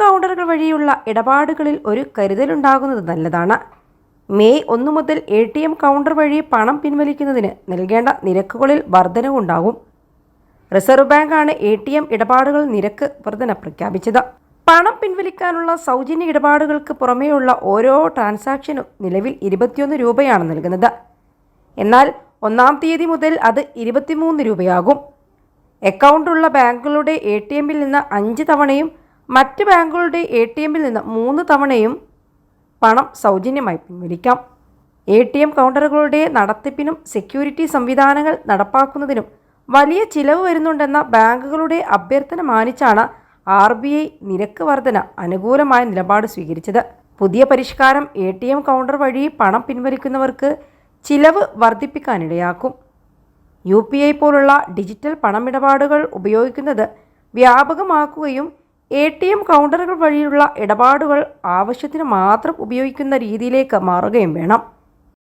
കൗണ്ടറുകൾ വഴിയുള്ള ഇടപാടുകളിൽ ഒരു കരുതലുണ്ടാകുന്നത് നല്ലതാണ്. മെയ് ഒന്ന് മുതൽ എ ടി എം കൗണ്ടർ വഴി പണം പിൻവലിക്കുന്നതിന് നൽകേണ്ട നിരക്കുകളിൽ വർധനവുണ്ടാകും. റിസർവ് ബാങ്കാണ് എ ടി എം ഇടപാടുകൾ നിരക്ക് വർധന പ്രഖ്യാപിച്ചത്. പണം പിൻവലിക്കാനുള്ള സൗജന്യ ഇടപാടുകൾക്ക് പുറമേയുള്ള ഓരോ ട്രാൻസാക്ഷനും നിലവിൽ ഇരുപത്തിയൊന്ന് രൂപയാണ് നൽകുന്നത്. എന്നാൽ ഒന്നാം തീയതി മുതൽ അത് ഇരുപത്തിമൂന്ന് രൂപയാകും. അക്കൗണ്ടുള്ള ബാങ്കുകളുടെ എ ടി എമ്മിൽ നിന്ന് അഞ്ച് തവണയും മറ്റ് ബാങ്കുകളുടെ എ ടി എമ്മിൽ നിന്ന് മൂന്ന് തവണയും പണം സൗജന്യമായി പിൻവലിക്കാം. എ ടി എം കൗണ്ടറുകളുടെ നടത്തിപ്പിനും സെക്യൂരിറ്റി സംവിധാനങ്ങൾ നടപ്പാക്കുന്നതിനും വലിയ ചിലവ് വരുന്നുണ്ടെന്ന ബാങ്കുകളുടെ അഭ്യർത്ഥന മാനിച്ചാണ് ആർ ബി ഐ നിരക്ക് വർധന അനുകൂലമായ നിലപാട് സ്വീകരിച്ചത്. പുതിയ പരിഷ്കാരം എ ടി എം കൗണ്ടർ വഴി പണം പിൻവലിക്കുന്നവർക്ക് ചിലവ് വർദ്ധിപ്പിക്കാനിടയാക്കും യു പി ഐ പോലുള്ള ഡിജിറ്റൽ പണമിടപാടുകൾ ഉപയോഗിക്കുന്നത് വ്യാപകമാക്കുകയും എ ടി എം കൗണ്ടറുകൾ വഴിയുള്ള ഇടപാടുകൾ ആവശ്യത്തിന് മാത്രം ഉപയോഗിക്കുന്ന രീതിയിലേക്ക് മാറുകയും വേണം.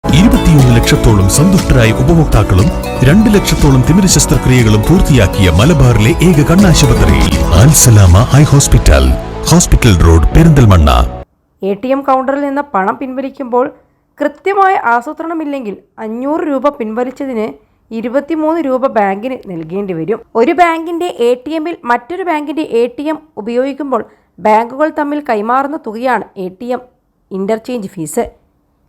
ഇരുപത്തിയൊന്ന് ലക്ഷത്തോളം സന്തുഷ്ടരായ ഉപഭോക്താക്കളും രണ്ട് ലക്ഷത്തോളം തിമിര ശസ്ത്രക്രിയകളും പൂർത്തിയാക്കിയ മലബാറിലെ ഏക കണ്ണാശുപത്രി high hospital hospital road Perinthalmanna. A T M കൗണ്ടറിൽ നിന്ന് പണം പിൻവലിക്കുമ്പോൾ കൃത്യമായ ആസൂത്രണമില്ലെങ്കിൽ അഞ്ഞൂറ് രൂപ പിൻവലിച്ചതിന് ഇരുപത്തിമൂന്ന് രൂപ ബാങ്കിന് നൽകേണ്ടി വരും. ഒരു ബാങ്കിന്റെ എ ടി എമ്മിൽ മറ്റൊരു ബാങ്കിന്റെ എ ടി എം ഉപയോഗിക്കുമ്പോൾ ബാങ്കുകൾ തമ്മിൽ കൈമാറുന്ന തുകയാണ് A T M interchange fee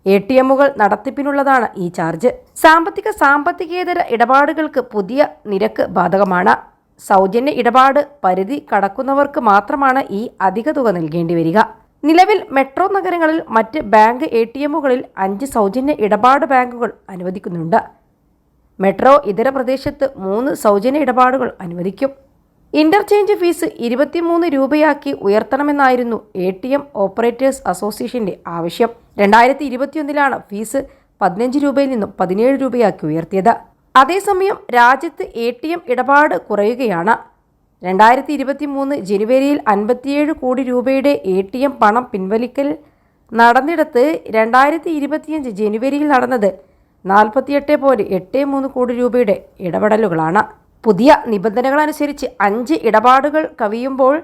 A T എമ്മുകൾ നടത്തിപ്പിനുള്ളതാണ് ഈ ചാർജ് സാമ്പത്തിക സാമ്പത്തികേതര ഇടപാടുകൾക്ക് പുതിയ നിരക്ക് ബാധകമാണ്. സൗജന്യ ഇടപാട് പരിധി കടക്കുന്നവർക്ക് മാത്രമാണ് ഈ അധിക തുക നൽകേണ്ടി വരിക. നിലവിൽ മെട്രോ നഗരങ്ങളിൽ മറ്റ് ബാങ്ക് എ ടി എമ്മുകളിൽ അഞ്ച് സൗജന്യ ഇടപാട് ബാങ്കുകൾ അനുവദിക്കുന്നുണ്ട്. മെട്രോ ഇതര പ്രദേശത്ത് മൂന്ന് സൗജന്യ ഇടപാടുകൾ അനുവദിക്കും. ഇന്റർചേഞ്ച് ഫീസ് ഇരുപത്തിമൂന്ന് രൂപയാക്കി ഉയർത്തണമെന്നായിരുന്നു എ ടി എം ഓപ്പറേറ്റേഴ്സ് അസോസിയേഷന്റെ ആവശ്യം. രണ്ടായിരത്തി ഇരുപത്തിയൊന്നിലാണ് ഫീസ് പതിനഞ്ച് രൂപയിൽ നിന്നും പതിനേഴ് രൂപയാക്കി ഉയർത്തിയത്. അതേസമയം രാജ്യത്ത് എ ടി എം ഇടപാട് കുറയുകയാണ്. രണ്ടായിരത്തി ഇരുപത്തി മൂന്ന് ജനുവരിയിൽ അൻപത്തിയേഴ് കോടി രൂപയുടെ എ ടി എം പണം പിൻവലിക്കൽ നടന്നിടത്ത് രണ്ടായിരത്തി ഇരുപത്തിയഞ്ച് ജനുവരിയിൽ നടന്നത് നാൽപ്പത്തിയെട്ട് പോയിന്റ് എട്ട് മൂന്ന് കോടി രൂപയുടെ ഇടപെടലുകളാണ്. പുതിയ നിബന്ധനകളനുസരിച്ച് അഞ്ച് ഇടപാടുകൾ കവിയുമ്പോൾ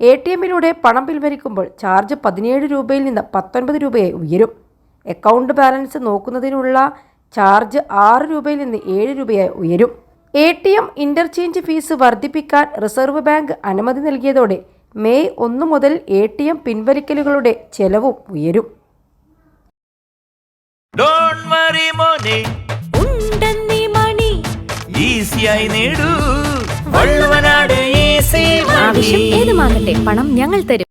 എ ടി എമ്മിലൂടെ പണം പിൻവലിക്കുമ്പോൾ ചാർജ് പതിനേഴ് രൂപയിൽ നിന്ന് പത്തൊൻപത് രൂപയായി ഉയരും. അക്കൗണ്ട് ബാലൻസ് നോക്കുന്നതിനുള്ള ചാർജ് ആറ് രൂപയിൽ നിന്ന് ഏഴ് രൂപയായി ഉയരും. A T M interchange fee വർദ്ധിപ്പിക്കാൻ റിസർവ് ബാങ്ക് അനുമതി നൽകിയതോടെ മെയ് ഒന്ന് മുതൽ എ ടി എം പിൻവലിക്കലുകളുടെ ചെലവും ഉയരും. വറി മോനെ ഉണ്ടെന്നീ മണി. ഈസിയായി നേടൂ. വള്ളുവനാട് ഈസി ആവശ്യം പണം ഞങ്ങൾ തരും.